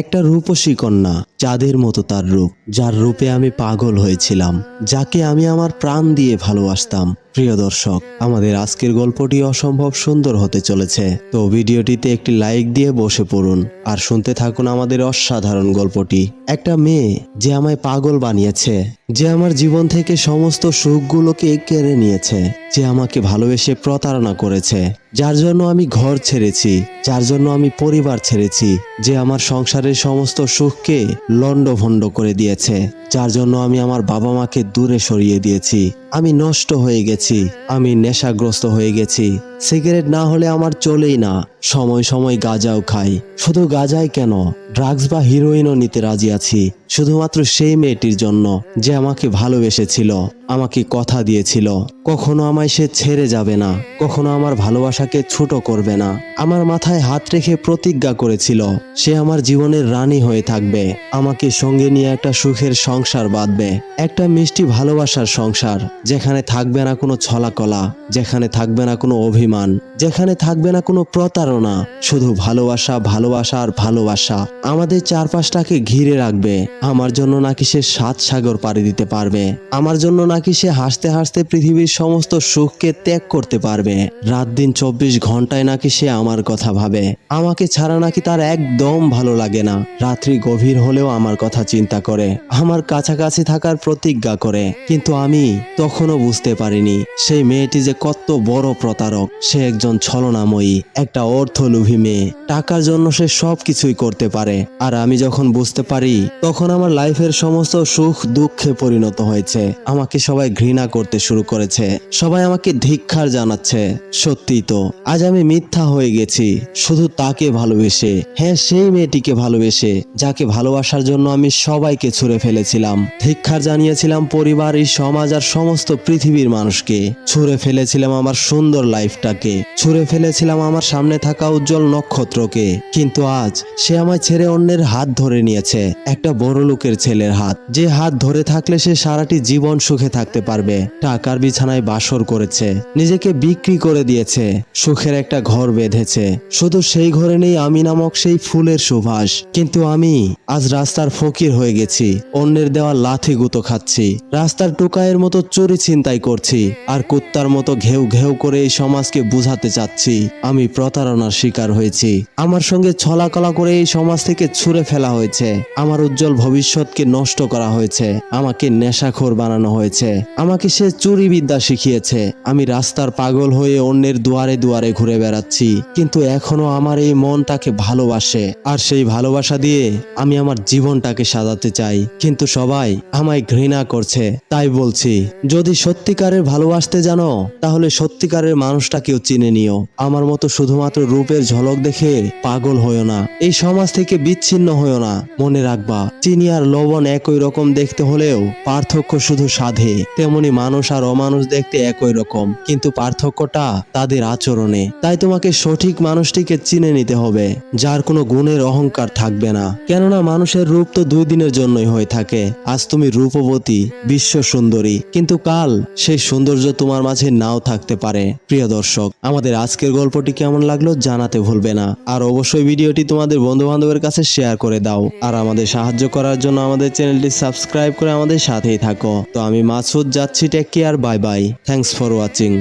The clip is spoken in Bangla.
একটা রূপসী কন্যা চাঁদের মতো তার রূপ, যার রূপে আমি পাগল হয়েছিলাম, যাকে আমি আমার প্রাণ দিয়ে ভালোবাসতাম। প্রিয় দর্শক, আমাদের আজকের গল্পটি অসম্ভব সুন্দর হতে চলেছে। তো ভিডিওটিতে একটি লাইক দিয়ে বসে পড়ুন, আর শুনতে থাকুন আমাদের অসাধারণ গল্পটি। একটা মেয়ে যে আমায় পাগল বানিয়েছে, যে আমার জীবন থেকে সমস্ত সুখগুলোকে কেড়ে নিয়েছে, যে আমাকে ভালোবেসে প্রতারণা করেছে যার জন্য আমি ঘর ছেড়েছি, যার জন্য আমি পরিবার ছেড়েছি, যে আমার সংসারের সমস্ত সুখকে লণ্ডভণ্ড করে দিয়েছে, যার জন্য আমি আমার বাবা মাকে দূরে সরিয়ে দিয়েছি। আমি নষ্ট হয়ে গেছি, আমি নেশাগ্রস্ত হয়ে গেছি। সিগারেট না হলে আমার চলেই না। সময় সময় গাঁজাও খাই। শুধু গাঁজাই কেন? ড্রাগস বা হিরোইনও নিতে রাজি আছি। শুধুমাত্র সেই মেয়েটির জন্য যে আমাকে ভালোবেসেছিল, আমাকে কথা দিয়েছিল। কখনো আমায় সে ছেড়ে যাবে না, কখনো আমার ভালোবাসাকে ছোট করবে না। আমার মাথায় হাত রেখে প্রতিজ্ঞা করেছিল, সে আমার জীবনের রানী হয়ে থাকবে। আমাকে সঙ্গে নিয়ে একটা সুখের সংসার বাঁধবে, একটা মিষ্টি ভালোবাসার সংসার, যেখানে থাকবে না কোনো ছলাকলা, যেখানে থাকবে না কোনো অভিমান। যেখানে থাকবে না কোনো প্রতারণা, শুধু ভালোবাসা ভালোবাসা আর ভালোবাসা। আমাদের চারপাশটাকে ঘিরে রাখবে। আমার জন্য নাকি সে সাত সাগর পাড়ি দিতে পারবে। আমার জন্য নাকি সে হাসতে হাসতে পৃথিবীর সমস্ত সুখকে ত্যাগ করতে পারবে। রাত দিন চব্বিশ ঘন্টায় নাকি সে আমার কথা ভাবে। আমাকে ছাড়া নাকি তার একদম ভালো লাগে না। রাত্রি গভীর হলেও আমার কথা চিন্তা করে। আমার কাছাকাছি থাকার প্রতিজ্ঞা করে। কিন্তু আমি তখনও বুঝতে পারিনি, সেই মেয়েটি যে কত বড় প্রতারক। সে একজন ছলনাময়ী, একটা অর্থলোভী মেয়ে। টাকার জন্য সে সব কিছুই করতে পারে। আর আমি যখন বুঝতে পারি, তখন আমার লাইফের সমস্ত সুখ দুঃখে পরিণত হয়েছে। আমাকে সবাই ঘৃণা করতে শুরু করেছে। সবাই আমাকে ধিক্ষার জানাচ্ছে। সত্যি তো, আজ আমি মিথ্যা হয়ে গেছি। শুধু তাকে ভালোবেসে। হ্যাঁ সেই মেয়েটিকে ভালোবেসে, যাকে ভালোবাসার জন্য আমি সবাইকে ছুঁড়ে ফেলেছিলাম। ধিক্ষার জানিয়েছিলাম পরিবার, এই সমাজ আর সমস্ত পৃথিবীর মানুষকে। ছুঁড়ে ফেলেছিলাম আমার সুন্দর লাইফটাকে। ছুঁড়ে ফেলেছিলাম আমার সামনে থাকা উজ্জ্বল নক্ষত্রকে। কিন্তু আজ সে আমায় ছেড়ে অন্যের হাত ধরে নিয়েছে, একটা বড় লোকের ছেলের হাত। যে হাত ধরে থাকলে সে সারাটি জীবন সুখে থাকতে পারবে। টাকার বিছানায় বাসর করেছে, নিজেকে বিক্রি করে দিয়েছে, সুখের একটা ঘর বেঁধেছে। শুধু সেই ঘরে নেই আমি নামক সেই ফুলের সুভাষ কিন্তু আমি আজ রাস্তার ফকির হয়ে গেছি, অন্যের দেওয়া লাথি গুতো খাচ্ছি। রাস্তার টোকায়ের মতো চুরি ছিনতাই করছি, আর কুত্তার মতো ঘেউ ঘেউ করে এই সমাজকে বুঝাতে চাচ্ছি। আমি প্রতারণার শিকার হয়েছি। আমার সঙ্গে ছলাকলা করে এই সমাজ থেকে ছুঁড়ে ফেলা হয়েছে। আমার উজ্জ্বল ভবিষ্যৎকে নষ্ট করা হয়েছে। আমাকে নেশাখোর বানানো হয়েছে। আমাকে সে চুরি বিদ্যা শিখিয়েছে। আমি রাস্তার পাগল হয়ে অন্যের দুয়ারে দুয়ারে ঘুরে বেড়াচ্ছি। কিন্তু এখনও আমার এই মন তাকে ভালোবাসে। আর সেই ভালোবাসা দিয়ে আমি আমার জীবনটাকে সাজাতে চাই। কিন্তু সবাই আমায় ঘৃণা করছে। তাই বলছি, যদি সত্যিকারের ভালোবাসতে জানো, তাহলে সত্যিকারের মানুষটাকেও চিনে নিও। আমার মতো শুধুমাত্র রূপের ঝলক দেখে পাগল হয়েও না। এই সমাজ থেকে বিচ্ছিন্ন হয়েও না। মনে রাখবা, চিনি আর লবণ একই রকম দেখতে হলেও পার্থক্য শুধু সাধে। তেমনি মানুষ আর অমানুষ দেখতে একই রকম। কিন্তু পার্থক্যটা তাদের আচরণে। তাই তোমাকে সঠিক মানুষটিকে চিনে নিতে হবে, যার কোনো গুণের অহংকার থাকবে না। কেননা মানুষের রূপ তো দুই দিনের জন্যই হয়ে থাকে। আজ তুমি রূপবতী, বিশ্ব সুন্দরী। কিন্তু কাল সেই সৌন্দর্য তোমার মাঝে নাও থাকতে পারে। প্রিয় দর্শক, আমাদের আজকের গল্পটি কেমন লাগল জানাতে ভুলবে না। আর অবশ্যই ভিডিওটি তোমাদের বন্ধু বান্ধবের কাছে শেয়ার করে দাও। আর আমাদের সাহায্য করার জন্য আমাদের চ্যানেলটি সাবস্ক্রাইব করে আমাদের সাথেই থাকো। তো আমি মাসুদ, যাচ্ছি take care, bye bye. Thanks for watching